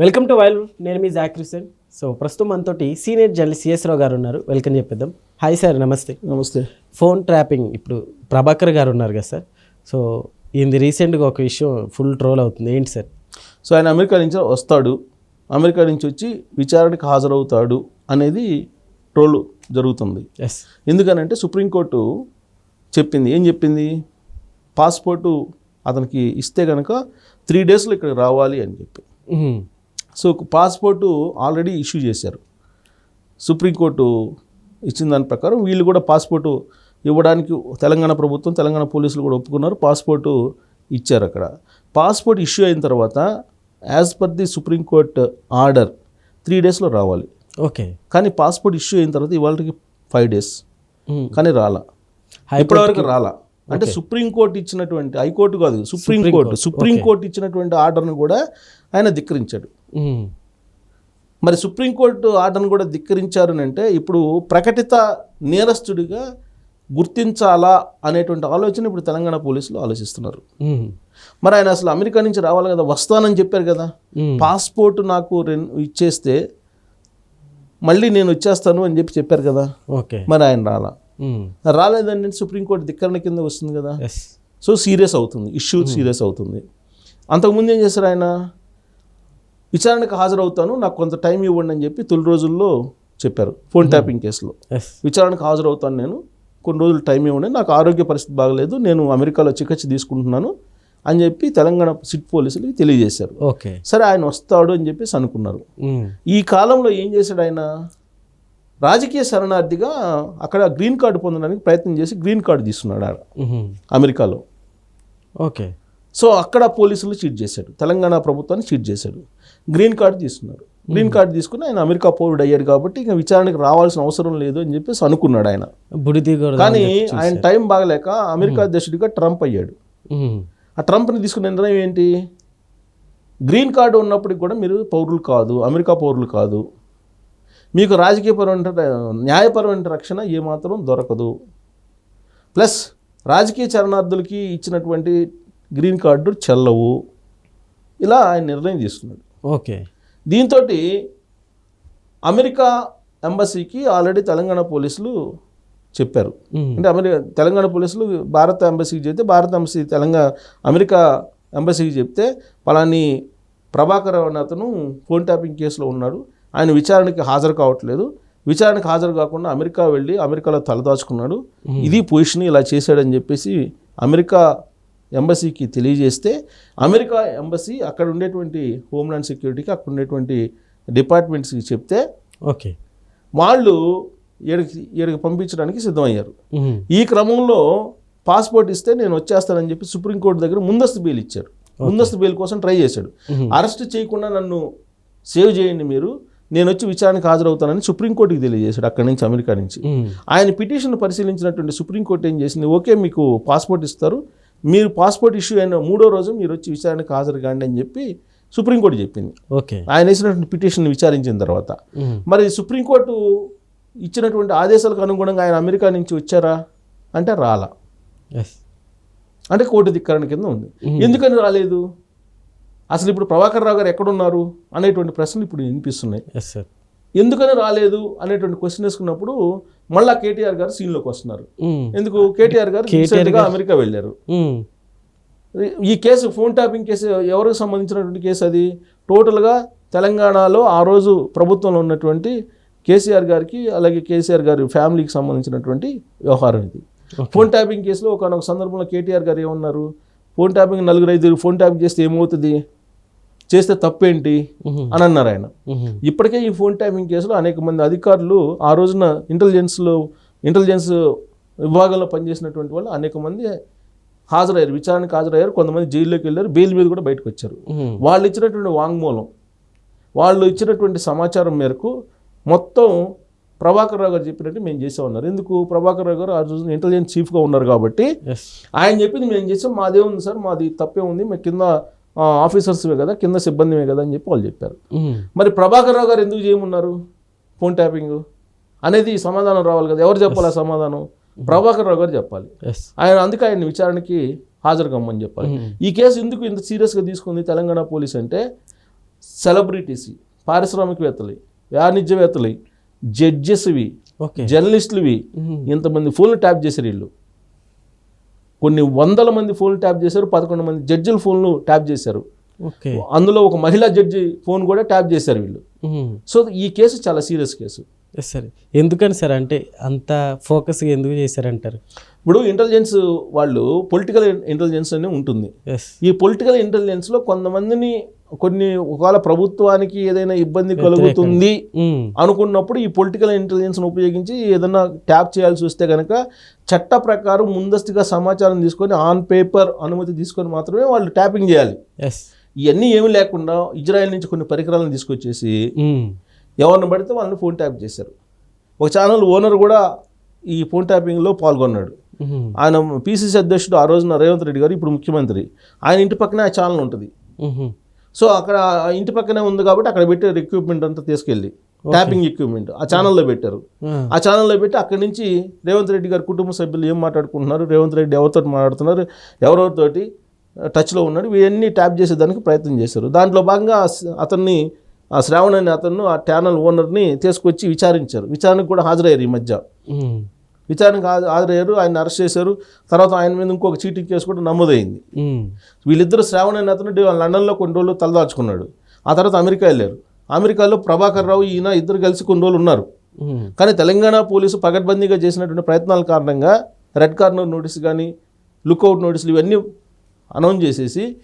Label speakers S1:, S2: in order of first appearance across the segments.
S1: Welcome to while నేను మీ Jack Hussain so ప్రస్తుతం మనతోటి సీనియర్ జర్నలిస్ట్ సిఎస్ రావు గారు ఉన్నారు. వెల్కమ్ చెప్పేద్దాం. హాయ్ సార్ నమస్తే.
S2: నమస్తే.
S1: ఫోన్ ట్రాపింగ్ ఇప్పుడు ప్రభాకర్ గారు ఉన్నారు కదా సార్. సో ఇది రీసెంట్గా ఒక విషయం ఫుల్ ట్రోల్ అవుతుంది. ఏంటి సార్?
S2: సో ఆయన అమెరికా నుంచి వస్తాడు. అమెరికా నుంచి వచ్చి విచారణకు హాజరవుతాడు అనేది ట్రోల్ జరుగుతుంది.
S1: ఎస్.
S2: ఎందుకనంటే సుప్రీంకోర్టు చెప్పింది. ఏం చెప్పింది? పాస్పోర్టు అతనికి ఇస్తే కనుక త్రీ డేస్లో ఇక్కడికి రావాలి అని చెప్పి. సో పాస్పోర్టు ఆల్రెడీ ఇష్యూ చేశారు. సుప్రీంకోర్టు ఇచ్చిన దాని ప్రకారం వీళ్ళు కూడా పాస్పోర్టు ఇవ్వడానికి తెలంగాణ ప్రభుత్వం తెలంగాణ పోలీసులు కూడా ఒప్పుకున్నారు పాస్పోర్టు ఇచ్చారు అక్కడ. పాస్పోర్ట్ ఇష్యూ అయిన తర్వాత as per the supreme court order three డేస్లో రావాలి.
S1: ఓకే.
S2: కానీ పాస్పోర్ట్ ఇష్యూ అయిన తర్వాత ఇవాళకి ఫైవ్ డేస్. కానీ రాలా. ఇప్పటివరకు రాలా. అంటే సుప్రీంకోర్టు ఇచ్చినటువంటి హైకోర్టు కాదు సుప్రీంకోర్టు సుప్రీంకోర్టు ఇచ్చినటువంటి ఆర్డర్ను కూడా ఆయన ధిక్కరించాడు. మరి సుప్రీంకోర్టు ఆర్డర్ను కూడా ధిక్కరించారు అంటే ఇప్పుడు ప్రకటిత నేరస్తుడిగా గుర్తించాలా అనేటువంటి ఆలోచన ఇప్పుడు తెలంగాణ పోలీసులు ఆలోచిస్తున్నారు. మరి ఆయన అసలు అమెరికా నుంచి రావాలి కదా వస్తానని చెప్పారు కదా. పాస్పోర్ట్ నాకు ఇచ్చేస్తే మళ్ళీ నేను వచ్చేస్తాను అని చెప్పి చెప్పారు కదా.
S1: ఓకే.
S2: మరి ఆయన రాలా. రాలేదండి సుప్రీంకోర్టు ధిక్కరణ కింద వస్తుంది కదా. సో సీరియస్ అవుతుంది ఇష్యూ సీరియస్ అవుతుంది. అంతకుముందు ఏం చేశారు ఆయన? విచారణకు హాజరవుతాను నాకు కొంత టైం ఇవ్వండి అని చెప్పి తొలి రోజుల్లో చెప్పారు ఫోన్ ట్యాపింగ్ కేసులో. విచారణకు హాజరవుతాను నేను కొన్ని రోజులు టైం ఇవ్వండి నాకు ఆరోగ్య పరిస్థితి బాగలేదు నేను అమెరికాలో చికిత్స తీసుకుంటున్నాను అని చెప్పి తెలంగాణ సిట్ పోలీసులకి తెలియజేశారు.
S1: ఓకే.
S2: సరే ఆయన వస్తాడు అని చెప్పేసి అనుకున్నారు. ఈ కాలంలో ఏం చేశాడు ఆయన? రాజకీయ శరణార్థిగా అక్కడ గ్రీన్ కార్డు పొందడానికి ప్రయత్నం చేసి గ్రీన్ కార్డు తీసుకున్నాడు ఆడ అమెరికాలో.
S1: ఓకే.
S2: సో అక్కడ పోలీసులు చీట్ చేశాడు. తెలంగాణ ప్రభుత్వాన్ని చీట్ చేశాడు. గ్రీన్ కార్డు తీసుకున్నారు. గ్రీన్ కార్డు తీసుకుని ఆయన అమెరికా పౌరుడు అయ్యాడు కాబట్టి ఇంకా విచారణకు రావాల్సిన అవసరం లేదు అని చెప్పేసి అనుకున్నాడు ఆయన. కానీ ఆయన టైం బాగలేక అమెరికా అధ్యక్షుడిగా ట్రంప్ అయ్యాడు. ఆ ట్రంప్ని తీసుకున్న నిర్ణయం ఏంటి? గ్రీన్ కార్డు ఉన్నప్పటికి కూడా మీరు పౌరులు కాదు అమెరికా పౌరులు కాదు. మీకు రాజకీయపరమైన న్యాయపరమైన రక్షణ ఏమాత్రం దొరకదు. ప్లస్ రాజకీయ చరణార్థులకి ఇచ్చినటువంటి గ్రీన్ కార్డు చెల్లవు. ఇలా ఆయన నిర్ణయం తీసుకున్నాడు.
S1: ఓకే.
S2: దీంతో అమెరికా ఎంబసీకి ఆల్రెడీ తెలంగాణ పోలీసులు చెప్పారు. అంటే అమెరికా తెలంగాణ పోలీసులు భారత ఎంబసీకి చెప్తే భారత ఎంబసీ తెలంగాణ అమెరికా ఎంబసీకి చెప్తే పలాని ప్రభాకర్ అనే అతను ఫోన్ ట్యాపింగ్ కేసులో ఉన్నాడు. ఆయన విచారణకి హాజరు కావట్లేదు. విచారణకు హాజరు కాకుండా అమెరికా వెళ్ళి అమెరికాలో తలదాచుకున్నాడు. ఇది పొజిషన్ ఇలా చేశాడని చెప్పేసి అమెరికా ఎంబసీకి తెలియజేస్తే అమెరికా ఎంబసీ అక్కడ ఉండేటువంటి హోమ్లాండ్ సెక్యూరిటీకి అక్కడ ఉండేటువంటి డిపార్ట్మెంట్స్కి చెప్తే
S1: ఓకే.
S2: వాళ్ళు ఈడకి ఈడకి పంపించడానికి సిద్ధమయ్యారు. ఈ క్రమంలో పాస్పోర్ట్ ఇస్తే నేను వచ్చేస్తానని చెప్పి సుప్రీంకోర్టు దగ్గర ముందస్తు బెయిల్ ఇచ్చారు. ముందస్తు బెయిల్ కోసం ట్రై చేశాడు. అరెస్ట్ చేయకుండా నన్ను సేవ్ చేయండి మీరు నేను వచ్చి విచారణకు హాజరవుతానని సుప్రీంకోర్టుకి తెలియజేశాడు అక్కడి నుంచి అమెరికా నుంచి. ఆయన పిటిషన్ పరిశీలించినటువంటి సుప్రీంకోర్టు ఏం చేసింది? ఓకే మీకు పాస్పోర్ట్ ఇస్తారు మీరు పాస్పోర్ట్ ఇష్యూ అయిన మూడో రోజు మీరు వచ్చి విచారణకు హాజరు కాండి అని చెప్పి సుప్రీంకోర్టు చెప్పింది.
S1: ఓకే.
S2: ఆయన వేసినటువంటి పిటిషన్ విచారించిన తర్వాత. మరి సుప్రీంకోర్టు ఇచ్చినటువంటి ఆదేశాలకు అనుగుణంగా ఆయన అమెరికా నుంచి వచ్చారా? అంటే రాలా.
S1: ఎస్
S2: అంటే కోర్టు ధిక్కరణ కింద ఉంది. ఎందుకని రాలేదు? అసలు ఇప్పుడు ప్రభాకర్ రావు గారు ఎక్కడున్నారు? అనేటువంటి ప్రశ్నలు ఇప్పుడు వినిపిస్తున్నాయి. ఎందుకని రాలేదు? అనేటువంటి క్వశ్చన్ వేసుకున్నప్పుడు మళ్ళా కేటీఆర్ గారు సీన్లోకి వస్తున్నారు. ఎందుకు? కేటీఆర్ గారు అమెరికా వెళ్ళారు. ఈ కేసు ఫోన్ ట్యాపింగ్ కేసు ఎవరికి సంబంధించినటువంటి కేసు అది? టోటల్గా తెలంగాణలో ఆ రోజు ప్రభుత్వంలో ఉన్నటువంటి కేసీఆర్ గారికి అలాగే కేసీఆర్ గారి ఫ్యామిలీకి సంబంధించినటువంటి వ్యవహారం ఇది. ఫోన్ ట్యాపింగ్ కేసులో ఒక సందర్భంలో కేటీఆర్ గారు ఏమన్నారు? ఫోన్ ట్యాపింగ్ నలుగురు ఐదుగురు ఫోన్ ట్యాపింగ్ చేస్తే ఏమవుతుంది? చేస్తే తప్పేంటి? అని అన్నారు ఆయన. ఇప్పటికే ఈ ఫోన్ ట్యాపింగ్ కేసులో అనేక మంది అధికారులు ఆ రోజున ఇంటెలిజెన్స్లో ఇంటెలిజెన్స్ విభాగంలో పనిచేసినటువంటి వాళ్ళు అనేక మంది హాజరయ్యారు. విచారణకు హాజరయ్యారు. కొంతమంది జైల్లోకి వెళ్ళారు. బెయిల్ మీద కూడా బయటకు వచ్చారు. వాళ్ళు ఇచ్చినటువంటి వాంగ్మూలం వాళ్ళు ఇచ్చినటువంటి సమాచారం మేరకు మొత్తం ప్రభాకర్ రావు గారు చెప్పినట్టు మేము చేసామన్నారు ఎందుకు? ప్రభాకర్ రావు గారు ఆ రోజు ఇంటెలిజెన్స్ చీఫ్గా ఉన్నారు కాబట్టి ఆయన చెప్పింది మేము చేసాం మాదే ఉంది సార్. మాది తప్పే ఉంది. మేము కింద ఆఫీసర్స్వే కదా కింద సిబ్బందిమే కదా అని చెప్పి వాళ్ళు చెప్పారు. మరి ప్రభాకర్ రావు గారు ఎందుకు చేయమన్నారు? Phone tapping? అనేది సమాధానం రావాలి కదా. ఎవరు చెప్పాలి ఆ సమాధానం? ప్రభాకర్ రావు గారు చెప్పాలి. ఆయన అందుకే ఆయన విచారణకి హాజరు కమ్మని చెప్పాలి ఈ కేసు ఎందుకు ఇంత సీరియస్గా తీసుకుంది తెలంగాణ పోలీస్ అంటే సెలబ్రిటీస్ పారిశ్రామికవేత్తలు వాణిజ్యవేత్తలు జడ్జెస్వి జర్నలిస్టులవి ఇంతమంది ఫోన్లు ట్యాప్ చేశారు వీళ్ళు. కొన్ని వందల మంది ఫోన్లు ట్యాప్ చేశారు పదకొండు మంది జడ్జిల ఫోన్లు ట్యాప్ చేశారు.
S1: ఓకే.
S2: అందులో ఒక మహిళా జడ్జి ఫోన్ కూడా ట్యాప్ చేశారు వీళ్ళు. సో ఈ కేసు చాలా సీరియస్ కేసు.
S1: సార్ ఎందుకని సార్ అంటే అంత ఫోకస్గా ఎందుకు చేశారంటారు?
S2: ఇప్పుడు ఇంటెలిజెన్స్ వాళ్ళు పొలిటికల్ ఇంటెలిజెన్స్ అని ఉంటుంది. ఈ పొలిటికల్ ఇంటెలిజెన్స్లో కొంతమందిని కొన్ని ఒకవేళ ప్రభుత్వానికి ఏదైనా ఇబ్బంది కలుగుతుంది అనుకున్నప్పుడు ఈ పొలిటికల్ ఇంటెలిజెన్స్ను ఉపయోగించి ఏదైనా ట్యాప్ చేయాల్సి వస్తే కనుక చట్ట ప్రకారం ముందస్తుగా సమాచారం తీసుకొని ఆన్ పేపర్ అనుమతి తీసుకొని మాత్రమే వాళ్ళు ట్యాపింగ్ చేయాలి. ఇవన్నీ ఏమీ లేకుండా ఇజ్రాయెల్ నుంచి కొన్ని పరికరాలను తీసుకొచ్చేసి ఎవరిని పడితే వాళ్ళని ఫోన్ ట్యాప్ చేశారు. ఒక ఛానల్ ఓనర్ కూడా ఈ ఫోన్ ట్యాపింగ్లో పాల్గొన్నాడు. ఆయన పిసిసి అధ్యక్షుడు ఆ రోజున రేవంత్ రెడ్డి గారు ఇప్పుడు ముఖ్యమంత్రి. ఆయన ఇంటి పక్కనే ఆ ఛానల్ ఉంటుంది. సో అక్కడ ఇంటి పక్కనే ఉంది కాబట్టి అక్కడ పెట్టారు ఎక్విప్మెంట్ అంతా తీసుకెళ్ళి. ట్యాపింగ్ ఎక్విప్మెంట్ ఆ ఛానల్లో పెట్టారు. ఆ. ఛానల్లో పెట్టి అక్కడి నుంచి రేవంత్ రెడ్డి గారి కుటుంబ సభ్యులు ఏం మాట్లాడుకుంటున్నారు? రేవంత్ రెడ్డి ఎవరితో మాట్లాడుతున్నారు? ఎవరెవరితోటి టచ్లో ఉన్నాడు ఇవన్నీ ట్యాప్ చేసేదానికి ప్రయత్నం చేశారు. దాంట్లో భాగంగా అతన్ని ఆ శ్రావణ్ అనే అతను ఆ ఛానల్ ఓనర్ని తీసుకొచ్చి విచారించారు. విచారణకు కూడా హాజరయ్యారు ఈ మధ్య. విచారణకు హాజ- హాజరయ్యారు. ఆయన అరెస్ట్ చేశారు. తర్వాత ఆయన మీద ఇంకొక చీటింగ్ కేసు కూడా నమోదైంది. వీళ్ళిద్దరు శ్రావణ్ అతను లండన్లో కొన్ని రోజులు తలదాచుకున్నాడు. ఆ తర్వాత అమెరికా వెళ్ళారు. అమెరికాలో ప్రభాకర్ రావు ఈయన ఇద్దరు కలిసి కొన్ని రోజులు ఉన్నారు. కానీ తెలంగాణ పోలీసు పగడ్బందీగా చేసినటువంటి ప్రయత్నాల కారణంగా రెడ్ కార్నర్ నోటీస్ కానీ లుక్అవుట్ నోటీసులు ఇవన్నీ అనౌన్స్ చేసేసి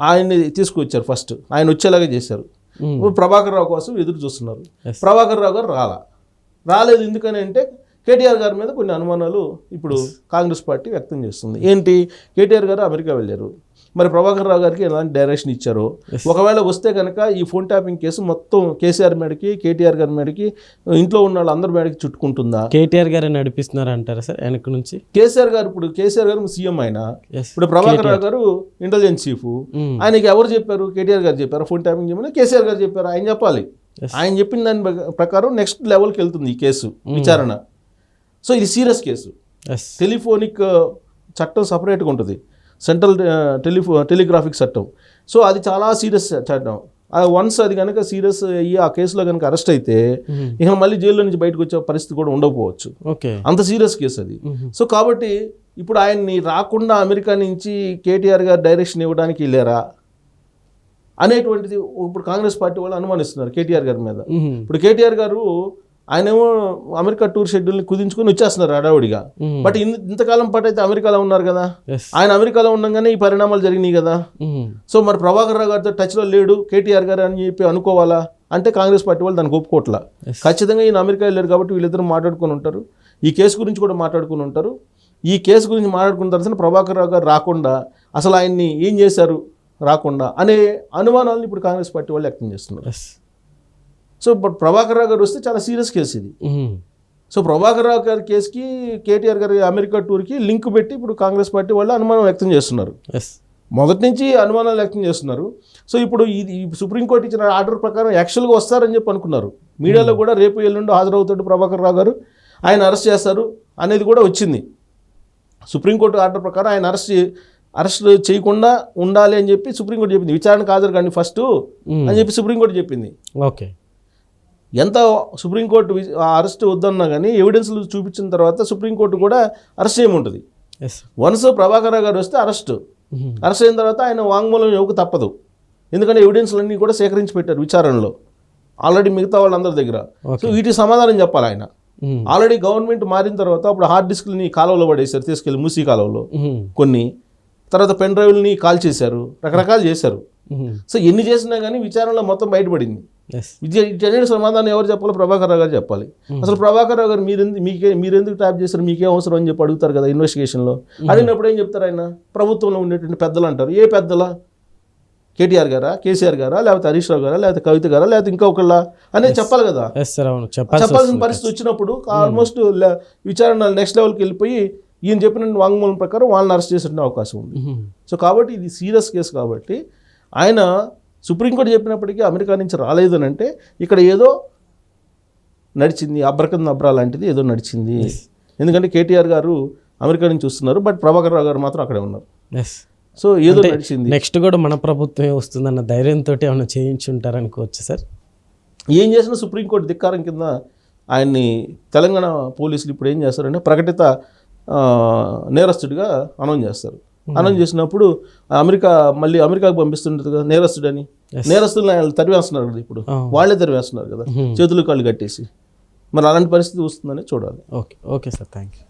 S2: ఆయన్ని తీసుకొచ్చారు ఫస్ట్. ఆయన వచ్చేలాగా చేశారు. ఇప్పుడు ప్రభాకర్ రావు కోసం ఎదురు చూస్తున్నారు. ప్రభాకర్ రావు గారు రాలా. రాలేదు ఎందుకని అంటే కేటీఆర్ గారి మీద కొన్ని అనుమానాలు ఇప్పుడు కాంగ్రెస్ పార్టీ వ్యక్తం చేస్తుంది. ఏంటి? కేటీఆర్ గారు అమెరికా వెళ్ళారు. మరి ప్రభాకర్ రావు గారికి ఎలాంటి డైరెక్షన్ ఇచ్చారో? ఒకవేళ వస్తే కనుక ఈ ఫోన్ ట్యాపింగ్ కేసు మొత్తం కేసీఆర్ మేడకి కేటీఆర్ గారి మేడకి ఇంట్లో ఉన్న వాళ్ళందరి మేడకి చుట్టుకుంటుందా?
S1: కేటీఆర్ గారు నడిపిస్తున్నారు అంటారా సార్ వెనక నుంచి?
S2: కేసీఆర్ గారు ఇప్పుడు కేసీఆర్ గారు సీఎం ఆయన ఇప్పుడు ప్రభాకర్ రావు గారు ఇంటెలిజెన్స్ చీఫ్. ఆయనకి ఎవరు చెప్పారు? కేటీఆర్ గారు చెప్పారు? ఫోన్ ట్యాపింగ్ చేయమని కేసీఆర్ గారు చెప్పారు. ఆయన చెప్పాలి. ఆయన చెప్పిన దాని ప్రక- ప్రకారం నెక్స్ట్ లెవెల్కి వెళ్తుంది ఈ కేసు విచారణ. సో ఇది సీరియస్ కేసు. టెలిఫోనిక్ చట్టం సపరేట్గా ఉంటుంది. సెంట్రల్ టెలిఫో టెలిగ్రాఫిక్ చట్టం. సో అది చాలా సీరియస్ చట్టం. వన్స్ అది కనుక సీరియస్ అయ్యి ఆ కేసులో కనుక అరెస్ట్ అయితే ఇక మళ్ళీ జైల్లో నుంచి బయటకు వచ్చే పరిస్థితి కూడా ఉండకపోవచ్చు.
S1: ఓకే.
S2: అంత సీరియస్ కేసు అది. సో కాబట్టి ఇప్పుడు ఆయన్ని రాకుండా అమెరికా నుంచి కేటీఆర్ గారు డైరెక్షన్ ఇవ్వడానికి వెళ్ళారా? అనేటువంటిది ఇప్పుడు కాంగ్రెస్ పార్టీ వాళ్ళు అనుమానిస్తున్నారు కేటీఆర్ గారి మీద. ఇప్పుడు కేటీఆర్ గారు ఆయనేమో అమెరికా టూర్ షెడ్యూల్ని కుదించుకొని వచ్చేస్తున్నారు హడావుడిగా. బట్ ఇంతకాలం పాటు అయితే అమెరికాలో ఉన్నారు కదా. ఆయన అమెరికాలో ఉండగానే ఈ పరిణామాలు జరిగినాయి కదా. సో మరి ప్రభాకర్ రావు గారితో టచ్లో లేడు కేటీఆర్ గారు అని చెప్పి అనుకోవాలా? అంటే కాంగ్రెస్ పార్టీ వాళ్ళు దానికి ఒప్పుకోవట్లా. ఖచ్చితంగా ఈయన అమెరికా వెళ్ళారు కాబట్టి వీళ్ళిద్దరు మాట్లాడుకొని ఉంటారు. ఈ కేసు గురించి కూడా మాట్లాడుకుని ఉంటారు. ఈ కేసు గురించి మాట్లాడుకున్న తర్వాత ప్రభాకర్ రావు గారు రాకుండా అసలు ఆయన్ని ఏం చేశారు? రాకుండా అనే అనుమానాలను ఇప్పుడు కాంగ్రెస్ పార్టీ వాళ్ళు వ్యక్తం చేస్తున్నారు. సో ఇప్పుడు ప్రభాకర్ రావు గారు వస్తే చాలా సీరియస్ కేసు ఇది. సో ప్రభాకర్ రావు గారి కేసుకి కేటీఆర్ గారి అమెరికా టూర్కి లింక్ పెట్టి ఇప్పుడు కాంగ్రెస్ పార్టీ వాళ్ళు అనుమానం వ్యక్తం చేస్తున్నారు.
S1: ఎస్
S2: మొదటి నుంచి అనుమానాలు వ్యక్తం చేస్తున్నారు. సో ఇప్పుడు ఇది సుప్రీంకోర్టు ఇచ్చిన ఆర్డర్ ప్రకారం యాక్చువల్గా వస్తారని చెప్పి అనుకున్నారు. మీడియాలో కూడా రేపు ఎల్లుండి హాజరవుతాడు ప్రభాకర్ రావు గారు. ఆయన అరెస్ట్ చేస్తారు అనేది కూడా వచ్చింది. సుప్రీంకోర్టు ఆర్డర్ ప్రకారం ఆయన అరెస్ట్ అరెస్ట్ చేయకుండా ఉండాలి అని చెప్పి సుప్రీంకోర్టు చెప్పింది. విచారణకు హాజరు కానీ ఫస్ట్ అని చెప్పి సుప్రీంకోర్టు చెప్పింది.
S1: ఓకే.
S2: ఎంత సుప్రీంకోర్టు అరెస్ట్ వద్దన్నా కానీ ఎవిడెన్స్లు చూపించిన తర్వాత సుప్రీంకోర్టు కూడా అరెస్ట్ చేయమంటుంది. వన్స్ ప్రభాకర్ రావు గారు వస్తే అరెస్ట్. అరెస్ట్ అయిన తర్వాత ఆయన వాంగ్మూలం ఇవ్వక తప్పదు. ఎందుకంటే ఎవిడెన్స్లన్నీ కూడా సేకరించి పెట్టారు విచారణలో. ఆల్రెడీ మిగతా వాళ్ళందరి దగ్గర. సో వీటికి సమాధానం చెప్పాలి ఆయన. ఆల్రెడీ గవర్నమెంట్ మారిన తర్వాత అప్పుడు హార్డ్ డిస్క్ని కాలువలో పడేశారు తీసుకెళ్ళి మూసీ కాలువలో. కొన్ని. తర్వాత పెన్ డ్రైవ్ని కాల్ చేశారు రకరకాలు చేశారు. సో ఎన్ని చేసినా కానీ విచారణలో మొత్తం బయటపడింది. వీటన్నిటి సమాధానం ఎవరు చెప్పాలి ప్రభాకర్ రావు గారు చెప్పాలి. అసలు ప్రభాకర్ రావు గారు మీరెందుకు మీకే మీరెందుకు ట్యాప్ చేశారు? మీకే అవసరం అని చెప్పి అడుగుతారు కదా ఇన్వెస్టిగేషన్లో. అడిగినప్పుడు ఏం చెప్తారు ఆయన? ప్రభుత్వంలో ఉండేటువంటి పెద్దలు అంటారు. ఏ పెద్దలా? కేటీఆర్ గారా? కేసీఆర్ గారా? లేకపోతే హరీష్ రావు గారా? లేకపోతే కవిత గారా? లేకపోతే ఇంకొకళ్ళ? అనేది చెప్పాలి కదా. చెప్పాల్సిన పరిస్థితి వచ్చినప్పుడు ఆల్మోస్ట్ విచారణ నెక్స్ట్ లెవెల్కి వెళ్ళిపోయి ఈయన చెప్పిన వాంగ్మూలం ప్రకారం వాళ్ళని అరెస్ట్ చేసే అవకాశం ఉంది. సో కాబట్టి ఇది సీరియస్ కేసు కాబట్టి ఆయన సుప్రీంకోర్టు చెప్పినప్పటికీ అమెరికా నుంచి రాలేదు అని అంటే ఇక్కడ ఏదో నడిచింది అబ్రకం అబ్రా లాంటిది ఏదో నడిచింది. ఎందుకంటే కేటీఆర్ గారు అమెరికా నుంచి వస్తున్నారు బట్ ప్రభాకర్ రావు గారు మాత్రం అక్కడే ఉన్నారు.
S1: ఎస్
S2: సో ఏదో నడిచింది.
S1: నెక్స్ట్ కూడా మన ప్రభుత్వమే వస్తుందన్న ధైర్యంతో ఏమైనా చేయించుంటారనుకోవచ్చు సార్?
S2: ఏం చేసినా సుప్రీంకోర్టు ధిక్కారం కింద ఆయన్ని తెలంగాణ పోలీసులు ఇప్పుడు ఏం చేస్తారంటే ప్రకటిత నేరస్తుడిగా అనౌన్స్ చేస్తారు. అనౌన్స్ చేసినప్పుడు అమెరికా మళ్ళీ అమెరికాకు పంపిస్తుంటుంది కదా నేరస్తుడని. నేరస్తులను ఆయన తరివేస్తున్నారు కదా ఇప్పుడు. వాళ్ళే తరివేస్తున్నారు కదా చేతులు కాళ్ళు కట్టేసి. మరి అలాంటి పరిస్థితి వస్తుందని చూడాలి.
S1: Okay okay sir thank you